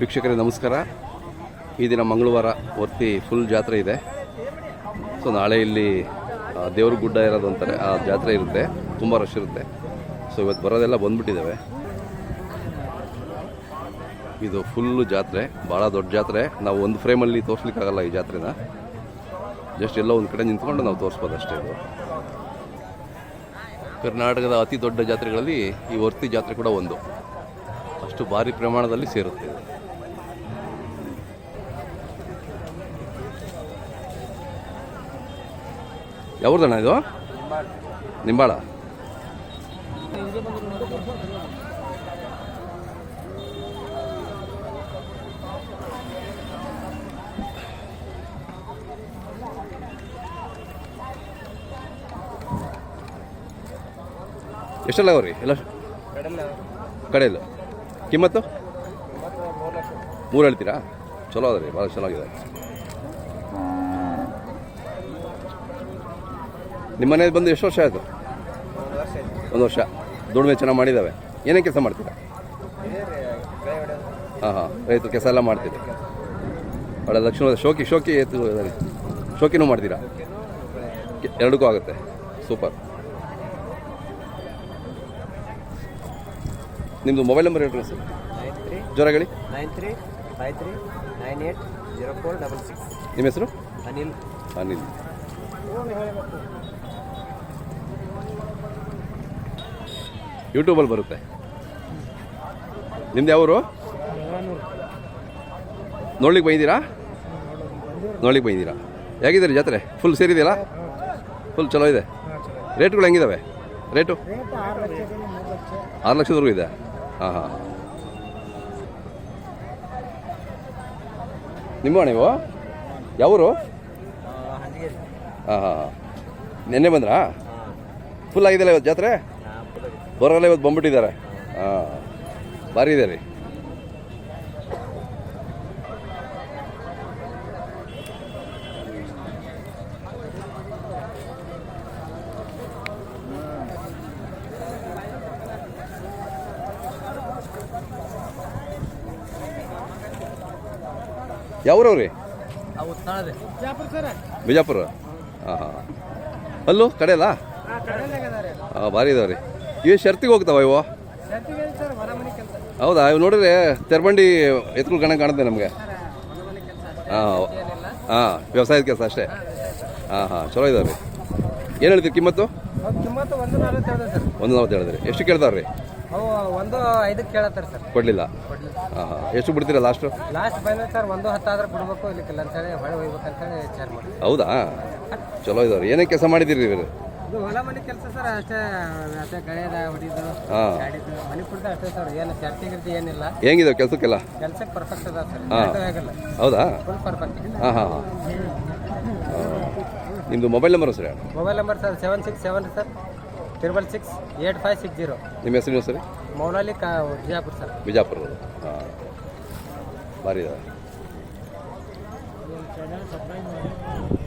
ವೀಕ್ಷಕರೇ, ನಮಸ್ಕಾರ. ಈ ದಿನ ಮಂಗಳವಾರ ಹೊತ್ತಿ ಫುಲ್ ಜಾತ್ರೆ ಇದೆ. ಸೊ ನಾಳೆ ಇಲ್ಲಿ ದೇವ್ರ ಗುಡ್ಡ ಇರೋದು ಅಂತಾರೆ. ಆ ಜಾತ್ರೆ ಇರುತ್ತೆ. ತುಂಬ ರಶ್ ಇರುತ್ತೆ. ಸೊ ಇವತ್ತು ಬರೋದೆಲ್ಲ ಬಂದ್ಬಿಟ್ಟಿದ್ದಾವೆ ಇದು ಫುಲ್ಲು ಜಾತ್ರೆ. ಭಾಳ ದೊಡ್ಡ ಜಾತ್ರೆ. ನಾವು ಒಂದು ಫ್ರೇಮಲ್ಲಿ ತೋರಿಸ್ಲಿಕ್ಕಾಗಲ್ಲ ಈ ಜಾತ್ರೆನ. ಜಸ್ಟ್ ಎಲ್ಲ ಒಂದು ಕಡೆ ನಿಂತ್ಕೊಂಡು ನಾವು ತೋರಿಸ್ಬೋದು ಅಷ್ಟೇ ಇದು. ಕರ್ನಾಟಕದ ಅತಿ ದೊಡ್ಡ ಜಾತ್ರೆಗಳಲ್ಲಿ ಈ ವರ್ತಿ ಜಾತ್ರೆ ಕೂಡ ಒಂದು. ಅಷ್ಟು ಭಾರಿ ಪ್ರಮಾಣದಲ್ಲಿ ಸೇರುತ್ತೆ ಯಾವ್ದಣ್ಣ ಇದು? ನಿಂಬಾಳ. ಎಷ್ಟೆಲ್ಲ ಅವ್ರಿ? ಎಲ್ಲ ಕಡೆಯಲ್ಲ. ಕಿಮ್ಮತ್ತು? ಮೂರು ಹೇಳ್ತೀರಾ? ಚಲೋ ಅದ ರೀ ಭಾಳ ಚೆನ್ನಾಗಿದೆ. ನಿಮ್ಮ ಮನೇಲಿ ಬಂದು ಎಷ್ಟು ವರ್ಷ ಆಯಿತು? ಒಂದು ವರ್ಷ. ದುಡಿಮೆ ಚೆನ್ನಾಗಿ ಮಾಡಿದ್ದಾವೆ. ಏನೇ ಕೆಲಸ ಮಾಡ್ತೀರಾ? ಹಾಂ ಹಾಂ. ರೈತರು ಕೆಲಸ ಎಲ್ಲ ಮಾಡ್ತೀರಿ ಒಳ್ಳೆ ಲಕ್ಷ್ಮಣ ಶೋಕಿ ಶೋಕಿ ಎತ್ತು ಶೋಕಿನೂ ಮಾಡ್ತೀರಾ? ಎರಡಕ್ಕೂ ಆಗುತ್ತೆ. ಸೂಪರ್. ನಿಮ್ಮದು ಮೊಬೈಲ್ ನಂಬರ್ ಹೇಳ್ರಿ ಸರ್. ಜ್ವರ ಹೇಳಿ. Nine three five three nine eight zero four double six. ನಿಮ್ಮ ಹೆಸರು? ಅನಿಲ್. ಅನಿಲ್. ಯೂಟ್ಯೂಬಲ್ಲಿ ಬರುತ್ತೆ. ನಿಮ್ದು ಯಾವರು? ನೋಡ್ಲಿಕ್ಕೆ ಬಂದಿದ್ದೀರಾ? ನೋಡ್ಲಿಕ್ಕೆ ಬಂದಿದ್ದೀರಾ? ಹೇಗಿದ್ದೀರಿ ಜಾತ್ರೆ? ಫುಲ್ ಸೇರಿದೆಯಲ್ಲ? ಫುಲ್ ಚಲೋ ಇದೆ? ರೇಟ್ಗಳು ಹೆಂಗಿದಾವೆ? ರೇಟು ಆರು ಲಕ್ಷದವರೆಗೂ ಇದೆ. ಹಾಂ ಹಾಂ. ನಿಮ್ಮ ನೀವು? ಯಾವರು? ಹಾಂ ಹಾಂ. ನಿನ್ನೆ ಬಂದ್ರಾ? ಫುಲ್ ಆಗಿದೆಯಲ್ಲ ಇವತ್ತು ಜಾತ್ರೆ? ಬರೋಲ್ಲ ಇವತ್ತು ಬಂದ್ಬಿಟ್ಟಿದ್ದಾರೆ. ಹಾಂ ಭಾರಿ ಇದೆ ರೀ. ಯಾವ್ರವ್ರಿ ಬಿಜಾಪುರ. ಹಾಂ ಹಾಂ. ಅಲ್ಲೂ ಕಡೆ ಅಲ್ಲ ಹಾಂ ಭಾರಿ ಇದಾವ್ರಿ ರೀ. ಇವು ಶರ್ತಿಗೆ ಹೋಗ್ತಾವ ಇವು? ಹೌದಾ? ಇವು ನೋಡಿದ್ರೆ ತೆರಬಂಡಿ ಎತ್ಕೊಂಡು ಕಣ ಕಾಣುತ್ತೆ ನಮಗೆ. ಹಾಂ ಹಾಂ ವ್ಯವಸಾಯದ ಕೆಲಸ ಅಷ್ಟೇ. ಹಾಂ ಹಾಂ ಚಲೋ ಇದಾವೆ ರೀ ಏನು ಹೇಳ್ತೀರಿ ಕಿಮ್ಮತ್ತು? ಒಂದು ನಲ್ವತ್ತು ಹೇಳಿದ್ರಿ. ಎಷ್ಟು ಕೇಳ್ತಾವ್ರಿ? ಒಂದು ಐದಕ್ಕೆ ಕೇಳತ್ತಾರೆ ಸರ್ ಕೊಡಲಿಲ್ಲ. ಹಾಂ ಹಾಂ. ಎಷ್ಟು ಬಿಡ್ತೀರಾ ಲಾಸ್ಟು ಲಾಸ್ಟ್ ಫೈನಲ್ ಸರ್ ಒಂದು ಹತ್ತಾದ್ರೆ ಕೊಡ್ಬೇಕು ಇಲ್ಲಿ ಅಂತೇಳಿ ಹೊಳೆ ಹೋಗ್ಬೇಕಂತೇಳಿ ವಿಚಾರ ಮಾಡಿ ಹೌದಾ? ಚಲೋ ಇದಾವೆ ರೀ ಏನೇ ಕೆಲಸ ಮಾಡಿದಿರಿ ಇವರು? ಇದು ಹೊಲ ಮನೆ ಕೆಲಸ ಸರ್ ಅಷ್ಟೇ ಅಷ್ಟೇ ಗಳೆದ ಹೊಡಿದು ಹಾಂ. ಗಾಡಿದು ಮನೆ ಕುಡ್ದ ಅಷ್ಟೇ ಸರ್ ಏನು ಚರ್ಚೆ ಗಿರ್ತಿ ಏನಿಲ್ಲ. ಹೆಂಗಿದಾವೆ ಕೆಲಸಕ್ಕೆಲ್ಲ? ಕೆಲ್ಸಕ್ಕೆ ಪರ್ಫೆಕ್ಟ್ ಅದ ಸರ್ ಹಾ. ಆಗಿಲ್ಲ. ಹೌದಾ? ಫುಲ್ ಪರ್ಫೆಕ್ಟ್ ಹಾಂ ಹಾಂ ಹಾಂ. ನಿಮ್ಮದು mobile number sir mobile number sir seven six seven sir triple six eight five six zero ನಿಮ್ಮ ಹೆಸರು ಸರಿ? ಮೌಲಾಲಿ ಕಾ ವಿಜಯಪುರ ಸರ್. ಬಿಜಾಪುರ ಹಾಂ. ಭಾರಿ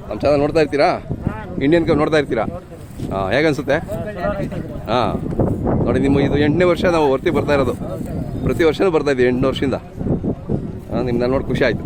ನಮ್ಮ ಚಾನಲ್ ನೋಡ್ತಾ ಇರ್ತೀರಾ? ಇಂಡಿಯನ್ ಕಪ್ ನೋಡ್ತಾ ಇರ್ತೀರಾ? ಹಾಂ ಹೇಗೆ ಅನ್ಸುತ್ತೆ ಹಾಂ. ನೋಡಿ ನಿಮ್ಮ ಇದು ಎಂಟನೇ ವರ್ಷ ನಾವು ವರ್ತಿ ಬರ್ತಾ ಇರೋದು. ಪ್ರತಿ ವರ್ಷನೂ ಬರ್ತಾ ಇದ್ದೀವಿ ಎಂಟನೇ ವರ್ಷದಿಂದ. ಹಾಂ ನಿಮ್ಮನ್ನ ನೋಡಿ ಖುಷಿ ಆಯಿತು.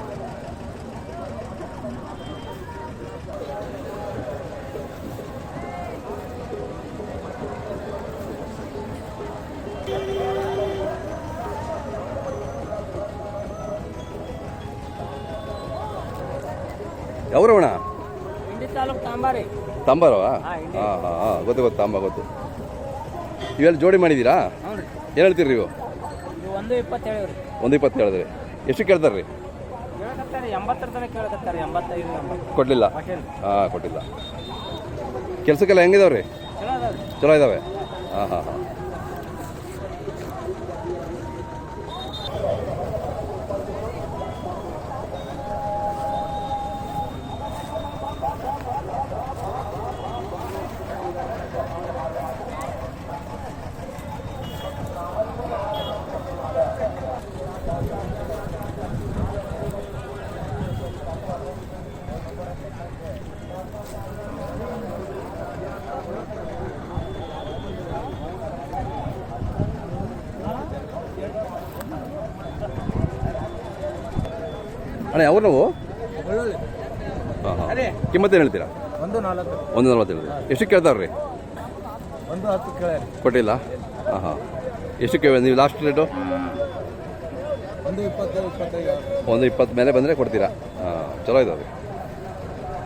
ಯಾವ್ರವಣ? ತಾಂಬಾರವ? ಹಾ, ಹಾಂ ಹಾಂ ಗೊತ್ತು ಗೊತ್ತು ತಾಂಬ ಗೊತ್ತು. ಇವೆಲ್ಲ ಜೋಡಿ ಮಾಡಿದ್ದೀರಾ? ಏನು ಹೇಳ್ತೀರಿ ನೀವು? ಒಂದು ಇಪ್ಪತ್ತೇಳು ಒಂದು ಇಪ್ಪತ್ತು ಹೇಳಿದ್ರಿ. ಎಷ್ಟು ಕೇಳ್ತಾರೆ ರೀ ಕೊಡಲಿಲ್ಲ? ಹಾಂ ಕೊಟ್ಟಿಲ್ಲ. ಕೆಲಸಕ್ಕೆಲ್ಲ ಹೆಂಗಿದಾವ್ರಿ? ಚಲೋ ಇದಾವೆ ರೀ ಚಲೋ ಇದ್ದಾವೆ ಹಾಂ ಹಾಂ ಹಾಂ. ಅಣ್ಣ ಯಾವ ನಾವು? ಹಾಂ ಹಾಂ. ಕಿಮ್ಮತ್ತೇನು ಹೇಳ್ತೀರಾ? ಒಂದು ನಾಲ್ಕು. ಒಂದು ನಲ್ವತ್ತು ಹೇಳಿದ್ರಿ ಎಷ್ಟು ಕೇಳ್ತಾರೆ ರೀ? ಒಂದು ಹತ್ತು ಕೇಳಿ ಕೊಟ್ಟಿಲ್ಲ? ಹಾಂ ಹಾಂ. ಎಷ್ಟು ಕೇಳಿ ನೀವು ಲಾಸ್ಟ್ ರೇಟು ಒಂದು ಇಪ್ಪತ್ತು ಇಪ್ಪತ್ತೈದು. ಒಂದು ಇಪ್ಪತ್ತು ಮೇಲೆ ಬಂದರೆ ಕೊಡ್ತೀರಾ? ಹಾಂ ಚಲೋ ಇದಾವೆ.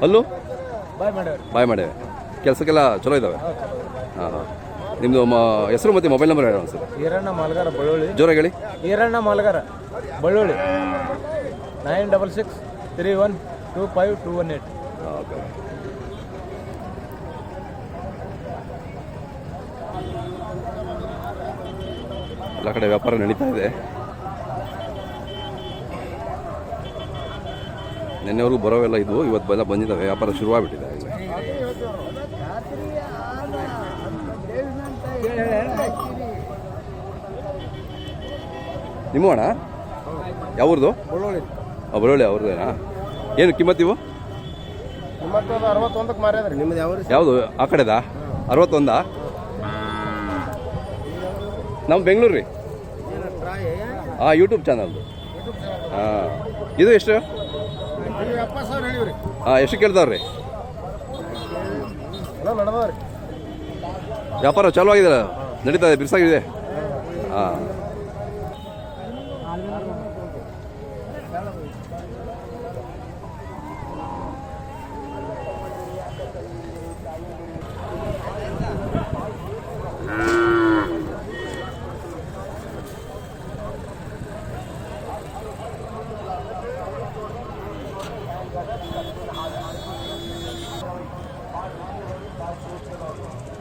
ಅಲ್ಲೂ? ಬಾಯ್ ಮಾಡ್ಯಾರ ಬಾಯ್ ಮಾಡೇವೆ ಕೆಲಸಕ್ಕೆಲ್ಲ ಚಲೋ ಇದ್ದಾವೆ ಹಾಂ ಹಾಂ ನಿಮ್ಮದು ಮ ಹೆಸರು ಮತ್ತು ಮೊಬೈಲ್ ನಂಬರ್ ಹೇಳೋಣ ಸರ್. ಈರಣ್ಣ ಮಾಲ್ಗಾರ ಬೆಳ್ಳುಳ್ಳಿ. ಜೋರಾಗಿ ಹೇಳಿ. ಈರಣ್ಣ ಮಾಲ್ಗಾರ ಬೆಳ್ಳುಳ್ಳಿ. Nine double six three one two five two one okay ಎಲ್ಲ ಕಡೆ ವ್ಯಾಪಾರ ನಡೀತಾ ಇದೆ. ನಿನ್ನೆವರೆಗೂ ಬರೋವೆಲ್ಲ ಇದ್ವು ಇವತ್ತು ಬೆಲ್ಲ ಬಂದಿದ್ದಾವೆ ವ್ಯಾಪಾರ ಶುರುವಾಗ್ಬಿಟ್ಟಿದೆ ನಿಮ್ಮ ಅಣ್ಣ? ಯಾವ್ರದ್ದು ಬರೋಳಿ ಅವ್ರದ್ದೇನಾ ಏನು ಕಿಮ್ಮತ್ತಿವು ಅರವತ್ತೊಂದಕ್ಕೆ ಮಾರ್ಯಾದ್ರಿ. ನಿಮ್ದು ಯಾವ ಯಾವುದು? ಆ ಕಡೆದಾ? ಅರವತ್ತೊಂದಾ? ನಮ್ಮ ಬೆಂಗಳೂರು ರೀ ಹಾಂ ಯೂಟ್ಯೂಬ್ ಚಾನಲ್ದು. ಹಾಂ ಇದು ಎಷ್ಟು? ಹಾ ಎಷ್ಟು ಕೇಳ್ತಾವ್ರಿ? ವ್ಯಾಪಾರ ಚಾಲು ಆಗಿದೆ. ನಡೀತಾ ಇದೆ ಬಿರ್ಸಾಗಿದೆ. ಹಾಂ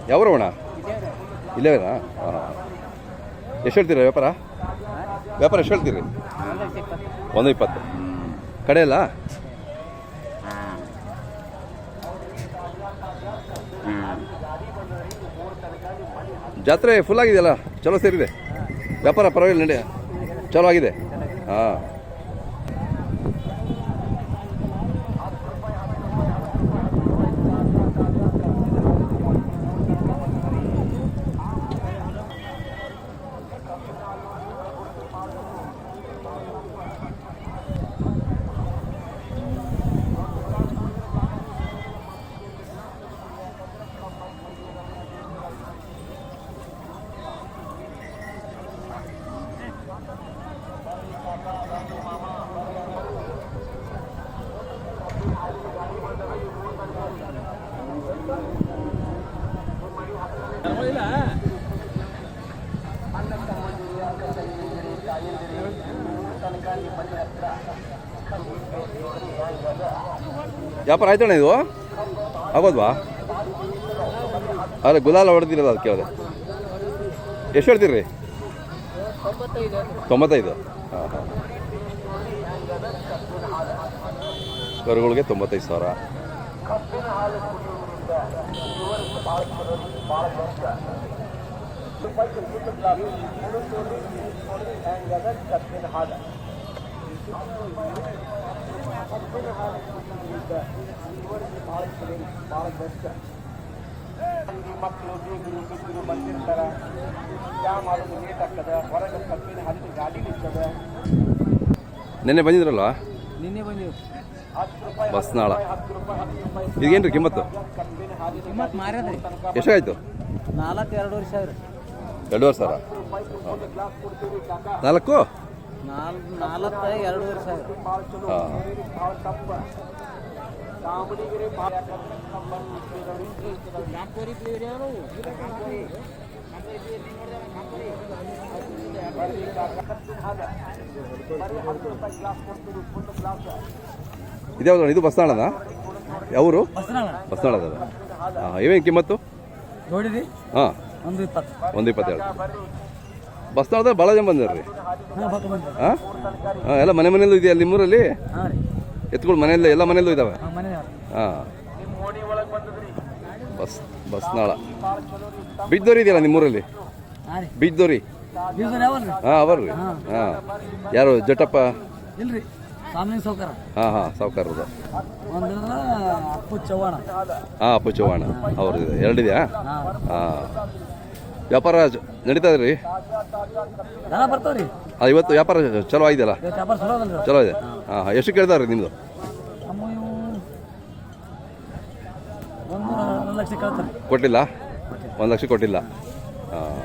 ಯಾವ ಅಣ್ಣ? ಇಲ್ಲೇನಾ ಹಾಂ ಎಷ್ಟು ಹೇಳ್ತೀರಾ ವ್ಯಾಪಾರ? ವ್ಯಾಪಾರ ಎಷ್ಟು ಹೇಳ್ತೀರಿ? ಒಂದು ಇಪ್ಪತ್ತು ಕಡೆ ಅಲ್ಲ ಜಾತ್ರೆ ಫುಲ್ ಆಗಿದೆಯಲ್ಲ? ಚಲೋ ಸೇರಿದೆ. ವ್ಯಾಪಾರ ಪರವಾಗಿಲ್ಲ ನಡೆಯ. ಚಲೋ ಆಗಿದೆ. ಹಾಂ. ವ್ಯಾಪಾರ ಆಯ್ತಣ್ಣ ಇದು? ಆಗೋದ್ವಾ? ಅದೇ ಗುಲಾಲ ಹೊಡೆದಿರಲ್ಲ ಅದಕ್ಕೆ ಕೇಳಿದೆ. ಎಷ್ಟು ಹೇಳ್ತೀರಿ ತೊಂಬತ್ತೈದು. ಹಾಂ ಹಾಂ. ಕರುಗಳಿಗೆ ತೊಂಬತ್ತೈದು ಸಾವಿರ. ಮಕ್ಕಳು ಬೀಗರು ಬಂದಿರ್ತಾರೆ. ಜಾಮ್ ಮಾಡೋದು ಲೇಟ್ ಆಗ್ತದೆ? ಹೊರಗೆ ಕಬ್ಬಿನ ಹತ್ತು ಗಾಡಿ ನಿಲ್ತದೆ ನಿನ್ನೆ ಬಂದಿದ್ರಲ್ಲ ನಿನ್ನೆ ಬಂದಿದ್ರು ಬಸ್ ನಾಳ ಈಗೇನ್ರಿ ಕಿಮ್ಮತ್ತು? ಕಿಮ್ಮತ್ ಮಾರ್ಯದ್ರಿ. ಎಷ್ಟಾಯ್ತು? ನಾಲ್ಕು ವರ್ಷ ಸಾವಿರ ಎರಡೂವರೆ ಸಾವಿರ? ನಾಲ್ಕು? ನಾಲ್ಕು ನಾಲ್ಕು ಎರಡು ವರ್ಷ ಹಾಂ. ಇದ್ಯಾವ್ದು ಇದು ಬಸ್ನಾಳದ? ಯಾವರು? ಬಸ್ನಾಳದ ಹಾಂ ಇವೇನು ಕಿಮ್ಮತ್ತು? ನೋಡಿರಿ. ಹಾಂ. ಒಂದು ಇಪ್ಪತ್ತು. ಒಂದು ಇಪ್ಪತ್ತೇಳು ಬಸ್ನಾಳದ ಭಾಳ ಜನ ಬಂದಿರ್ರಿ ಹಾಂ ಹಾಂ ಎಲ್ಲ ಮನೆ ಮನೆಯಲ್ಲೂ ಇದೆಯಾ ನಿಮ್ಮೂರಲ್ಲಿ? ಎತ್ತುಗಳು ಮನೆಯಲ್ಲೇ ಎಲ್ಲ ಮನೆಯಲ್ಲೂ ಇದ್ದಾವೆ ಹಾಂ ಬಸ್ ಬಸ್ನಾಳ ಬಿದ್ದೋರಿ ಇದೆಯಲ್ಲ ನಿಮ್ಮೂರಲ್ಲಿ? ಬಿದ್ದೋರಿ? ಹಾಂ ಅವರ್ರಿ. ಹಾಂ. ಯಾರು ಜಟಪ್ಪ? ಇಲ್ರಿ ಹಾಂ ಹಾಂ ಸಾವುಕಾರದು ಅಪ್ಪು ಚವ್ಹಾಣ. ಹಾಂ ಅಪ್ಪು ಅವ್ರದ್ದು ಎರಡಿದೆಯಾ? ಹಾಂ. ವ್ಯಾಪಾರ ಚ- ನಡೀತಾ ಇದೆ ರೀ? ದನ ಬರ್ತಾವ್ರಿ? ಆ, ಇವತ್ತು ವ್ಯಾಪಾರ ಚಲೋ ಆಯ್ತಲ್ಲ? ಇವತ್ತು ವ್ಯಾಪಾರ ಚಲೋ ಅದಲ್ರಿ ಚಲೋ ಇದೆ. ಹಾಂ ಹಾಂ ಎಷ್ಟು ಕೇಳ್ತಾರೆ ನಿಮ್ಮದು ನಿಮ್ದು? ಇವು ಒಂದು ಒಂದು ಲಕ್ಷ ಕೇಳ್ತಾರೆ. ಕೊಟ್ಟಿಲ್ಲ? ಒಂದು ಲಕ್ಷ ಕೊಟ್ಟಿಲ್ಲ. ಹಾಂ.